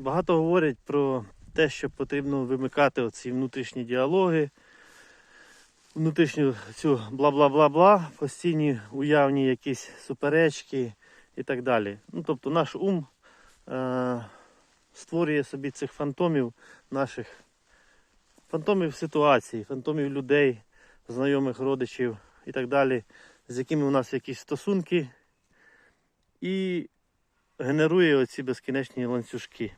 Багато говорять про те, що потрібно вимикати оці внутрішні діалоги, внутрішню цю бла-бла-бла-бла, постійні уявні якісь суперечки і так далі. Ну, тобто наш ум е- створює собі цих фантомів наших фантомів ситуацій, фантомів людей, знайомих родичів і так далі, з якими у нас якісь стосунки, і генерує оці безкінечні ланцюжки.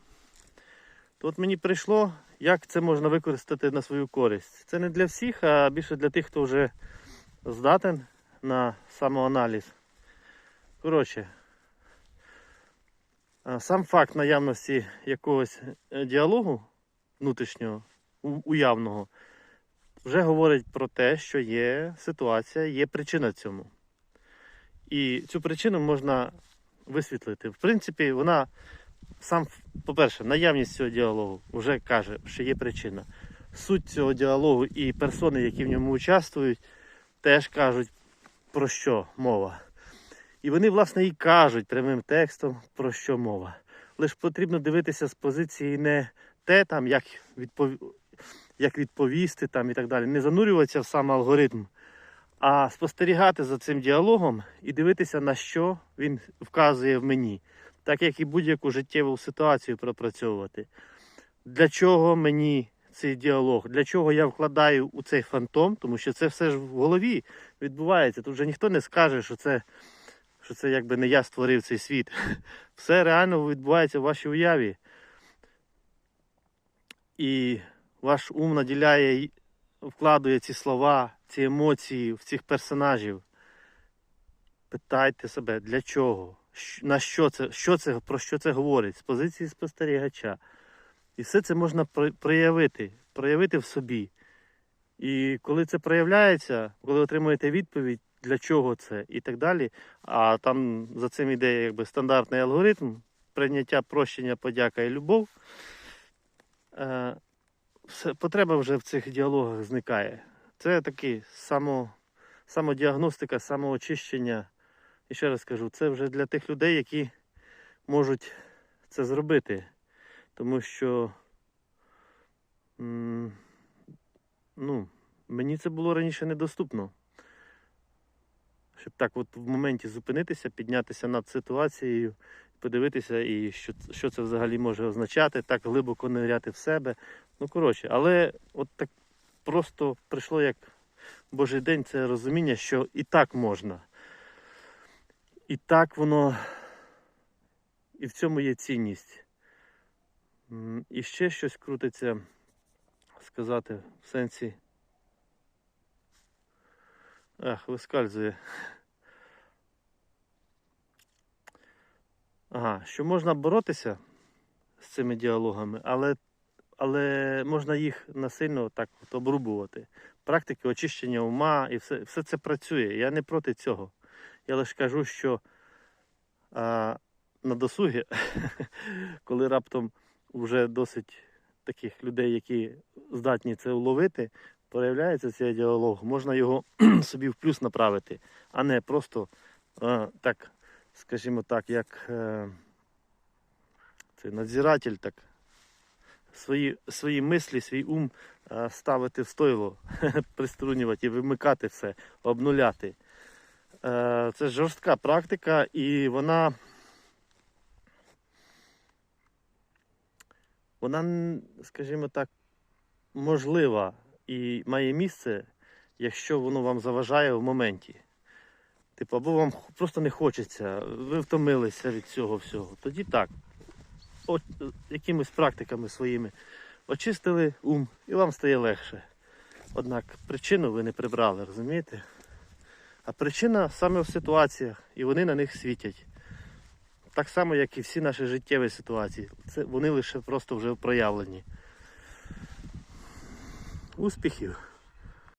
То от мені прийшло, як це можна використати на свою користь. Це не для всіх, а більше для тих, хто вже здатен на самоаналіз. Коротше, сам факт наявності якогось е, діалогу внутрішнього, уявного, вже говорить про те, що є ситуація, є причина цьому. І цю причину можна висвітлити. В принципі, вона сам, по-перше, наявність цього діалогу вже каже, що є причина. Суть цього діалогу і персони, які в ньому участвують, теж кажуть, про що мова. І вони, власне, і кажуть прямим текстом, про що мова. Лише потрібно дивитися з позиції не те, там, як, відпов... як відповісти там, і так далі, не занурюватися в сам алгоритм, а спостерігати за цим діалогом і дивитися, на що він вказує в мені, так як і будь-яку життєву ситуацію пропрацьовувати. Для чого мені цей діалог? Для чого я вкладаю у цей фантом? Тому що це все ж в голові відбувається. Тут вже ніхто не скаже, що це, що це якби не я створив цей світ. Все реально відбувається в вашій уяві. І ваш ум наділяє, вкладує ці слова, ці емоції в цих персонажів. Питайте себе, для чого? На що це, що це, про що це говорить з позиції спостерігача. І все це можна проявити, проявити в собі. І коли це проявляється, коли отримуєте відповідь, для чого це і так далі, а там за цим іде якби стандартний алгоритм прийняття, прощення, подяка і любов, е, все, потреба вже в цих діалогах зникає. Це такий само, самодіагностика, самоочищення. І ще раз кажу, це вже для тих людей, які можуть це зробити. Тому що ну, мені це було раніше недоступно. Щоб так от в моменті зупинитися, піднятися над ситуацією, подивитися, і що, що це взагалі може означати, так глибоко ниряти в себе. Ну, коротше, але от так просто прийшло як Божий день це розуміння, що і так можна. І так воно, і в цьому є цінність. І ще щось крутиться сказати в сенсі. Ах, вискальзує. Ага, що можна боротися з цими діалогами, але, але можна їх насильно так от обрубувати. Практики очищення ума і все, все це працює. Я не проти цього. Я лише кажу, що а, на досугі, коли раптом вже досить таких людей, які здатні це уловити, проявляється цей діалог, можна його собі в плюс направити, а не просто а, так, скажімо так, як е, цей надзиратель, так, свої, свої мислі, свій ум ставити в стойло, приструнювати і вимикати все, обнуляти. Е, Це жорстка практика, і вона. Вона, скажімо так, можлива і має місце, якщо воно вам заважає в моменті. Типу, або вам просто не хочеться, ви втомилися від цього всього. Тоді так. От, якимись практиками своїми очистили ум і вам стає легше. Однак причину ви не прибрали, розумієте? А причина саме в ситуаціях, і вони на них світять. Так само, як і всі наші життєві ситуації. Це вони лише просто вже проявлені. Успіхів!